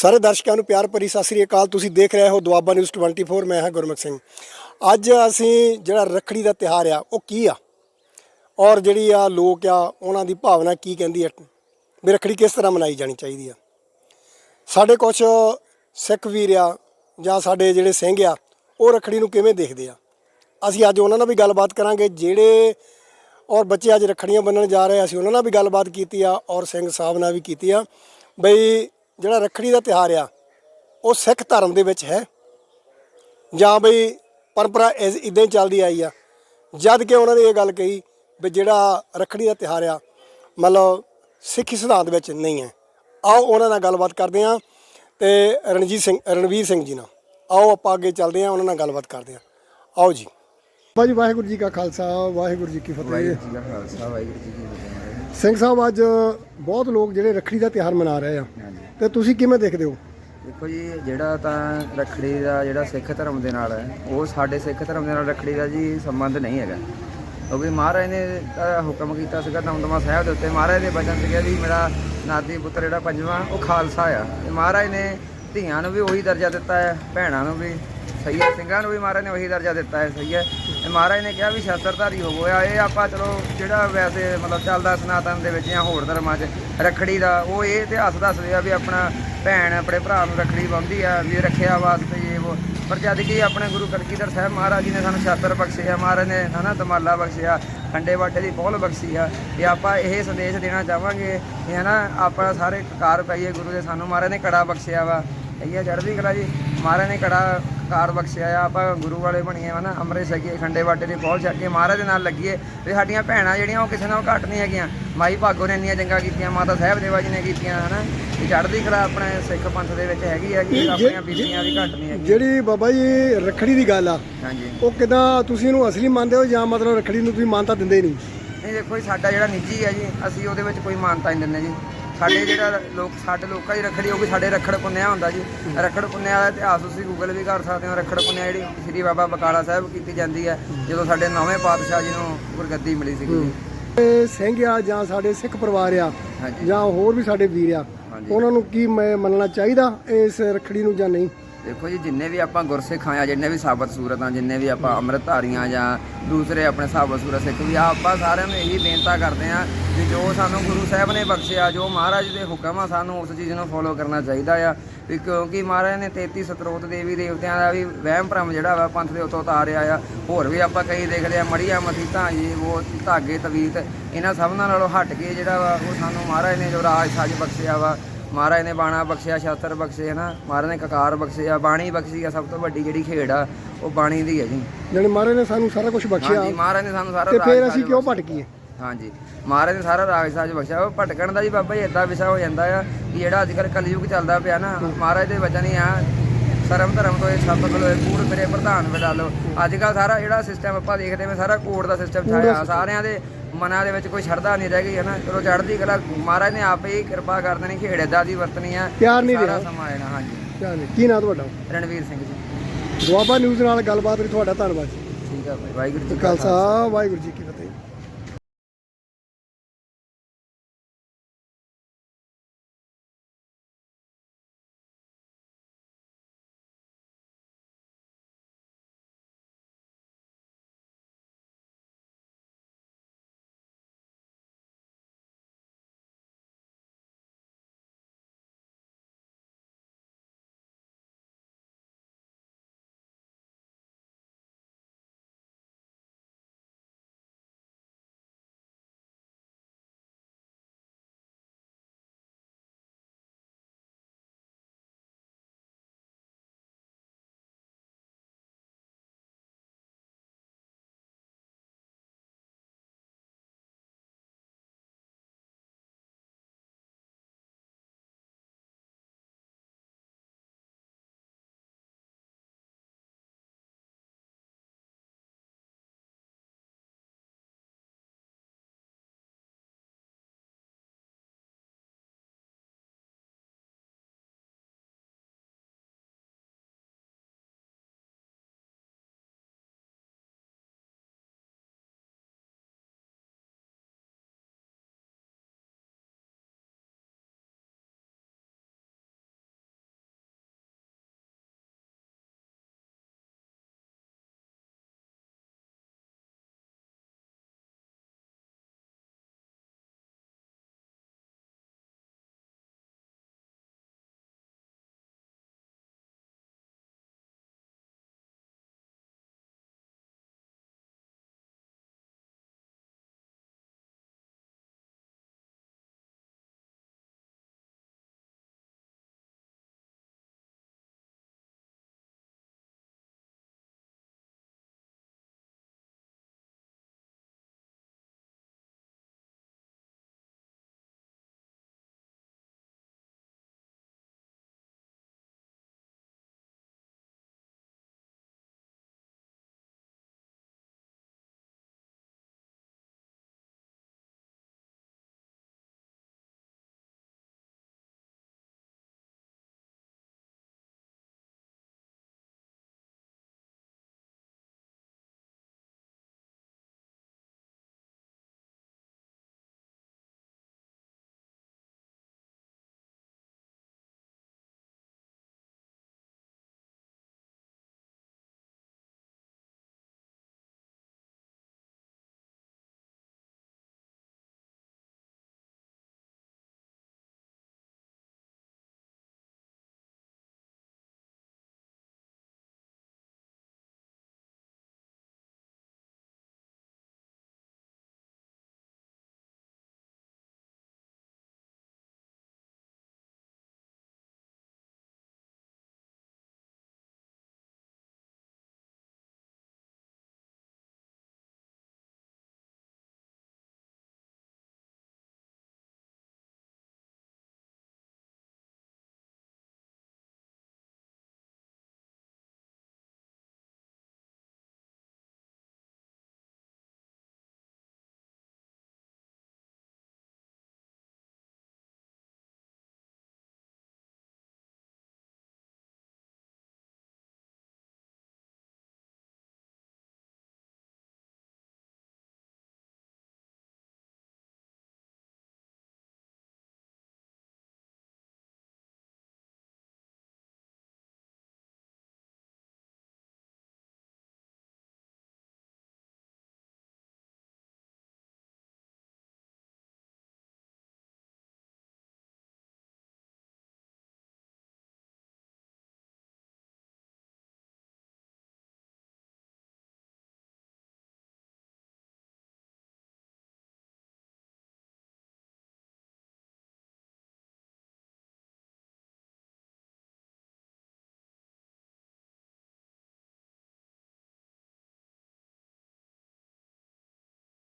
ਸਾਰੇ ਦਰਸ਼ਕਾਂ ਨੂੰ ਪਿਆਰ ਭਰੀ ਸਤਿ ਸ੍ਰੀ ਅਕਾਲ। ਤੁਸੀਂ ਦੇਖ ਰਹੇ ਹੋ ਦੁਆਬਾ ਨਿਊਜ਼ 24 ਮੈਂ ਹਾਂ ਗੁਰਮੁਖ ਸਿੰਘ। ਅੱਜ ਅਸੀਂ ਜਿਹੜਾ ਰੱਖੜੀ ਦਾ ਤਿਹਾਰ ਆ, ਉਹ ਕੀ ਆ? ਔਰ ਜਿਹੜੀ ਆ ਲੋਕ ਆ, ਉਹਨਾਂ ਦੀ ਭਾਵਨਾ ਕੀ ਕਹਿੰਦੀ ਆ? ਵੀ ਰੱਖੜੀ ਕਿਸ ਤਰ੍ਹਾਂ ਮਨਾਈ ਜਾਣੀ ਚਾਹੀਦੀ ਆ? ਸਾਡੇ ਕੁਝ ਸਿੱਖ ਵੀਰ ਆ ਜਾਂ ਸਾਡੇ ਜਿਹੜੇ ਸਿੰਘ ਆ, ਉਹ ਰੱਖੜੀ ਨੂੰ ਕਿਵੇਂ ਦੇਖਦੇ ਆ? ਅਸੀਂ ਅੱਜ ਉਹਨਾਂ ਨਾਲ ਵੀ ਗੱਲਬਾਤ ਕਰਾਂਗੇ, ਜਿਹੜੇ ਔਰ ਬੱਚੇ ਅੱਜ ਰੱਖੜੀਆਂ ਬੰਨਣ ਜਾ ਰਹੇ ਆ, ਅਸੀਂ ਉਹਨਾਂ ਨਾਲ ਵੀ ਗੱਲਬਾਤ ਕੀਤੀ ਆ, ਔਰ ਸਿੰਘ ਸਾਹਿਬ ਨਾਲ ਵੀ ਕੀਤੀ ਆ। ਬਈ ਜਿਹੜਾ ਰੱਖੜੀ ਦਾ ਤਿਹਾਰ ਆ ਉਹ ਸਿੱਖ ਧਰਮ ਦੇ ਵਿੱਚ ਹੈ। ਜਾਂ ਬਈ ਪਰੰਪਰਾ ਇਦਾਂ ਹੀ ਚੱਲਦੀ ਆਈ ਆ। ਜਦ ਕਿ ਉਹਨਾਂ ਨੇ ਇਹ ਗੱਲ ਕਹੀ ਵੀ ਜਿਹੜਾ ਰੱਖੜੀ ਦਾ ਤਿਹਾਰ ਆ ਮਤਲਬ ਸਿੱਖੀ ਸਿਧਾਂਤ ਵਿੱਚ ਨਹੀਂ ਹੈ। ਆਓ ਉਹਨਾਂ ਨਾਲ ਗੱਲਬਾਤ ਕਰਦੇ ਹਾਂ ਤੇ ਰਣਜੀਤ ਸਿੰਘ ਰਣਵੀਰ ਸਿੰਘ ਜੀ ਨਾਲ। ਆਓ ਆਪਾਂ ਅੱਗੇ ਚੱਲਦੇ ਹਾਂ ਉਹਨਾਂ ਨਾਲ ਗੱਲਬਾਤ ਕਰਦੇ ਹਾਂ। ਆਓ ਜੀ। ਬਾਜੀ ਵਾਹਿਗੁਰੂ ਜੀ ਕਾ ਖਾਲਸਾ ਵਾਹਿਗੁਰੂ ਜੀ ਕੀ ਫਤਿਹ। ਵਾਹਿਗੁਰੂ ਜੀ ਦਾ ਖਾਲਸਾ ਵਾਹਿਗੁਰੂ ਜੀ ਕੀ ਫਤਿਹ। ਸਿੰਘ ਸਾਹਿਬ ਅੱਜ ਬਹੁਤ ਲੋਕ ਜਿਹੜੇ ਰੱਖੜੀ ਦਾ ਤਿਹਾਰ ਮਨਾ ਰਹੇ ਆ। ਹਾਂਜੀ। ਤੇ ਤੁਸੀਂ ਕਿਵੇਂ ਦੇਖਦੇ ਹੋ? ਦੇਖੋ ਜੀ, ਜਿਹੜਾ ਤਾਂ ਰੱਖੜੀ ਦਾ ਜਿਹੜਾ ਸਿੱਖ ਧਰਮ ਦੇ ਨਾਲ ਹੈ, ਉਹ ਸਾਡੇ ਸਿੱਖ ਧਰਮ ਦੇ ਨਾਲ ਰੱਖੜੀ ਦਾ ਜੀ ਸੰਬੰਧ ਨਹੀਂ ਹੈਗਾ। ਕਿਉਂਕਿ ਮਹਾਰਾਜ ਨੇ ਤਾਂ ਹੁਕਮ ਕੀਤਾ ਸੀਗਾ ਦਮਦਮਾ ਸਾਹਿਬ ਦੇ ਉੱਤੇ। ਮਹਾਰਾਜ ਦੇ ਬਚਨ ਸੀਗਾ ਵੀ ਮੇਰਾ ਨਾਦੀ ਪੁੱਤਰ ਜਿਹੜਾ ਪੰਜਵਾਂ, ਉਹ ਖਾਲਸਾ ਆ। ਤੇ ਮਹਾਰਾਜ ਨੇ ਧੀਆਂ ਨੂੰ ਵੀ ਉਹੀ ਦਰਜਾ ਦਿੱਤਾ ਹੈ, ਭੈਣਾਂ ਨੂੰ ਵੀ। ਸਹੀ ਹੈ, ਸਿੰਘਾਂ ਨੂੰ ਵੀ ਮਹਾਰਾਜ ਨੇ ਉਹੀ ਦਰਜਾ ਦਿੱਤਾ ਹੈ, ਸਹੀ ਹੈ। ਤੇ ਮਹਾਰਾਜ ਨੇ ਕਿਹਾ ਵੀ ਸ਼ਸਤਰਧਾਰੀ ਹੋਵੋ। ਆ ਇਹ ਆਪਾਂ ਚਲੋ ਜਿਹੜਾ ਵੈਸੇ ਮਤਲਬ ਚੱਲਦਾ ਸਨਾਤਨ ਦੇ ਵਿੱਚ ਜਾਂ ਹੋਰ ਧਰਮਾਂ 'ਚ, ਰੱਖੜੀ ਦਾ, ਉਹ ਇਹ ਇਤਿਹਾਸ ਦੱਸਦੇ ਆ ਵੀ ਆਪਣਾ ਭੈਣ ਆਪਣੇ ਭਰਾ ਨੂੰ ਰੱਖੜੀ ਬੰਨ੍ਹਦੀ ਆ, ਵੀ ਰੱਖਿਆ ਵਾਸਤੇ ਇਹ ਉਹ। ਪਰ ਜਦ ਕਿ ਆਪਣੇ ਗੁਰੂ ਕਲਗੀਧਰ ਸਾਹਿਬ ਮਹਾਰਾਜ ਜੀ ਨੇ ਸਾਨੂੰ ਛਾਤਰ ਬਖਸ਼ਿਆ ਮਹਾਰਾਜ ਨੇ ਹਨਾ ਦਮਾਲਾ ਬਖਸ਼ਿਆ, ਖੰਡੇ ਬਾਟੇ ਦੀ ਪਹੁਲ ਬਖਸ਼ੀ ਆ। ਕਿ ਆਪਾਂ ਇਹ ਸੰਦੇਸ਼ ਦੇਣਾ ਚਾਹਾਂਗੇ ਕਿ ਹਨਾ ਆਪਾਂ ਸਾਰੇ ਕਾਰ ਪਾਈਏ ਗੁਰੂ ਦੇ ਸਾਨੂੰ ਮਹਾਰਾਜ ਨੇ ਕੜਾ ਬਖਸ਼ਿਆ ਵਾ। ਇਹ ਆ ਚੜ੍ਹਦੀ ਕਲਾ ਜੀ? ਮਹਾਰਾਜ ਨੇ ਕੜਾ ਕਾਰ ਬਖਸ਼ਿਆ ਆ ਆਪਾਂ ਗੁਰੂ ਵਾਲੇ ਬਣੀਏ ਵਾ ਨਾ ਅੰਮ੍ਰਿਤ ਛਕੀਏ ਖੰਡੇ ਬਾਟੇ ਦੀ ਪਹੁਲ ਛਕ ਕੇ ਮਹਾਰਾਜ ਦੇ ਨਾਲ ਲੱਗੀਏ ਤੇ ਸਾਡੀਆਂ ਭੈਣਾਂ ਜਿਹੜੀਆਂ ਉਹ ਕਿਸੇ ਨਾਲੋਂ ਘੱਟ ਨਹੀਂ ਹੈਗੀਆਂ। ਮਾਈ ਭਾਗੋ ਨੇ ਇੰਨੀਆਂ ਜੰਗਾਂ ਕੀਤੀਆਂ ਮਾਤਾ ਸਾਹਿਬ ਦੇਵਾ ਜੀ ਨੇ ਕੀਤੀਆਂ ਹਨਾ। ਇਹ ਚੜ੍ਹਦੀ ਕਲਾ ਆਪਣੇ ਸਿੱਖ ਪੰਥ ਦੇ ਵਿੱਚ ਹੈਗੀ ਆ ਕਿ ਆਪਣੀਆਂ ਬੀਬੀਆਂ ਵੀ ਘੱਟ ਨਹੀਂ ਹੈਗੀਆਂ। ਜਿਹੜੀ ਬਾਬਾ ਜੀ ਰੱਖੜੀ ਦੀ ਗੱਲ ਆ ਹਾਂਜੀ। ਉਹ ਕਿਦਾਂ ਤੁਸੀਂ ਇਹਨੂੰ ਅਸਲੀ ਮੰਨਦੇ ਹੋ ਜਾਂ ਮਤਲਬ ਰੱਖੜੀ ਨੂੰ ਤੁਸੀਂ ਮਾਨਤਾ ਦਿੰਦੇ ਨਹੀਂ? ਨਹੀਂ ਦੇਖੋ ਜੀ ਸਾਡਾ ਜਿਹੜਾ ਨਿੱਜੀ ਹੈ ਜੀ ਅਸੀਂ ਉਹਦੇ ਵਿੱਚ ਕੋਈ ਮਾਨਤਾ ਨਹੀਂ ਦਿੰਦੇ ਜੀ। ਸਾਡੇ ਜਿਹੜਾ ਲੋਕ ਸਾਡੇ ਲੋਕਾਂ ਦੀ ਰੱਖੜੀ ਉਹ ਵੀ ਸਾਡੇ ਰੱਖੜ ਪੁੰਨਿਆ ਹੁੰਦਾ ਜੀ। ਰੱਖੜ ਪੁੰਨਿਆ ਦਾ ਇਤਿਹਾਸ ਤੁਸੀਂ ਗੂਗਲ ਵੀ ਕਰ ਸਕਦੇ ਹੋ ਰੱਖੜ ਪੁੰਨਿਆ ਜਿਹੜੀ ਸ੍ਰੀ ਬਾਬਾ ਬਕਾਲਾ ਸਾਹਿਬ ਕੀਤੀ ਜਾਂਦੀ ਹੈ ਜਦੋਂ ਸਾਡੇ ਨੌਵੇਂ ਪਾਤਸ਼ਾਹ ਜੀ ਨੂੰ ਗੁਰਗੱਦੀ ਮਿਲੀ ਸੀਗੀ ਜੀ। ਸਿੰਘ ਆ ਜਾਂ ਸਾਡੇ ਸਿੱਖ ਪਰਿਵਾਰ ਆ ਜਾਂ ਹੋਰ ਵੀ ਸਾਡੇ ਵੀਰ ਆ। ਉਹਨਾਂ ਨੂੰ ਕੀ ਮ- ਮੰਨਣਾ ਚਾਹੀਦਾ ਇਸ ਰੱਖੜੀ ਨੂੰ ਜਾਂ ਨਹੀਂ? ਦੇਖੋ ਜੀ, ਜਿੰਨੇ ਵੀ ਆਪਾਂ ਗੁਰਸਿੱਖ ਆ ਜਿੰਨੇ ਵੀ ਸਾਬਤ ਸੂਰਤ ਆ ਜਿੰਨੇ ਵੀ ਆਪਾਂ ਅੰਮ੍ਰਿਤਧਾਰੀਆਂ ਜਾਂ ਦੂਸਰੇ ਆਪਣੇ ਸਾਬਤ ਸੂਰਤ ਸਿੱਖ ਵੀ ਆ ਆਪਾਂ ਸਾਰਿਆਂ ਨੂੰ ਇਹੀ ਬੇਨਤਾ ਕਰਦੇ ਆ ਕਿ ਜੋ ਸਾਨੂੰ ਗੁਰੂ ਸਾਹਿਬ ਨੇ ਬਖਸ਼ਿਆ, ਜੋ ਮਹਾਰਾਜ ਦੇ ਹੁਕਮ ਆ ਸਾਨੂੰ ਉਸ ਚੀਜ਼ ਨੂੰ ਫੋਲੋ ਕਰਨਾ ਚਾਹੀਦਾ ਆ। ਵੀ ਕਿਉਂਕਿ ਮਹਾਰਾਜ ਨੇ 33 ਸਤਰੋਤ ਦੇਵੀ ਦੇਵਤਿਆਂ ਦਾ ਵੀ ਵਹਿਮ ਭਰਮ ਜਿਹੜਾ ਵਾ, ਪੰਥ ਦੇ ਉੱਤੋਂ ਉਤਾਰਿਆ ਆ। ਹੋਰ ਵੀ ਆਪਾਂ ਕਈ ਦੇਖਦੇ ਆ, ਮੜੀਆਂ ਮਥੀਤਾਂ ਜੀ, ਉਹ ਧਾਗੇ ਤਵੀਤ, ਇਹਨਾਂ ਸਭਨਾਂ ਨਾਲੋਂ ਹਟ ਕੇ ਜਿਹੜਾ ਵਾ, ਉਹ ਸਾਨੂੰ ਮਹਾਰਾਜ ਨੇ ਜੋ ਰਾਜ ਸਾਜ ਬਖਸ਼ਿਆ ਵਾ। ਮਹਾਰਾਜ ਨੇ ਬਾਣਾ ਬਖਸ਼ਿਆ ਸ਼ਾਸਤਰ ਬਖਸ਼ੇ ਹਨਾ? ਮਹਾਰਾਜ ਨੇ ਕਕਾਰ ਬਖਸ਼ਿਆ ਬਾਣੀ ਬਖਸ਼ੀ ਆ ਸਭ ਤੋਂ ਵੱਡੀ ਜਿਹੜੀ ਖੇਡ ਆ ਉਹ ਬਾਣੀ ਦੀ ਹੈ ਜੀ। ਜਾਣੀ ਮਹਾਰਾਜ ਨੇ ਸਾਨੂੰ ਸਾਰਾ ਕੁਝ ਬਖਸ਼ਿਆ। ਹਾਂਜੀ ਮਹਾਰਾਜ ਨੇ ਸਾਨੂੰ ਸਾਰਾ ਤੇ ਫਿਰ ਅਸੀਂ ਕਿਉਂ। ਭਟਕੀਏ? ਹਾਂਜੀ ਮਹਾਰਾਜ ਨੇ ਸਾਰਾ ਰਾਜ ਸਾਜ ਬਖਸ਼ਿਆ। ਉਹ ਭਟਕਣ ਦਾ ਜੀ ਬਾਬਾ ਜੀ ਏਦਾਂ ਵਿਸ਼ਾ ਹੋ ਜਾਂਦਾ ਆ ਕਿ ਜਿਹੜਾ ਅੱਜ ਕੱਲ੍ਹ ਕਲਯੁਗ ਚੱਲਦਾ ਪਿਆ ਨਾ ਮਹਾਰਾਜ ਦੇ ਵਚਨ ਹੀ ਆ ਸਰਮ ਧਰਮ ਤੋਂ ਇਹ ਸਭ ਕੋਲ ਕੂੜ ਮੇਰੇ ਪ੍ਰਧਾਨ ਵਿਡਾਲੋ ਅੱਜ ਕੱਲ੍ਹ ਸਾਰਾ ਜਿਹੜਾ ਸਿਸਟਮ ਆਪਾਂ ਦੇਖਦੇ ਮੈਂ ਸਾਰਾ ਕੋਡ ਦਾ ਸਿਸਟਮ ਛਾਇਆ ਸਾਰਿਆਂ ਦੇ ਮਨਾਂ ਦੇ ਵਿੱਚ ਕੋਈ ਸ਼ਰਧਾ ਨਹੀਂ ਰਹਿ ਗਈ ਹੈ ਨਾ ਚਲੋ ਚੜ੍ਹਦੀ ਕਲਾ ਮਹਾਰਾਜ ਨੇ ਆਪੇ ਹੀ ਕਿਰਪਾ ਕਰ ਦੇਣੀ ਖੇਡ ਏਦਾਂ ਦੀ ਵਰਤਣੀ ਆ। ਪਿਆਰ ਨਹੀਂ ਰਿਹਾ। ਸਮਾਂ ਆਣਾ ਹਾਂਜੀ। ਜਾਣੀ ਕੀ ਨਾਂ ਤੁਹਾਡਾ? ਰਣਵੀਰ ਸਿੰਘ ਜੀ। ਦੁਆਬਾ ਨਿਊਜ਼ ਨਾਲ ਗੱਲਬਾਤ ਲਈ ਤੁਹਾਡਾ ਧੰਨਵਾਦ ਠੀਕ ਆ ਭਾਈ ਵਾਹਿਗੁਰੂ ਜੀ ਕਾ ਖਾਲਸਾ। ਵਾਹਿਗੁਰੂ ਜੀ ਕੀ ਫਤਿਹ।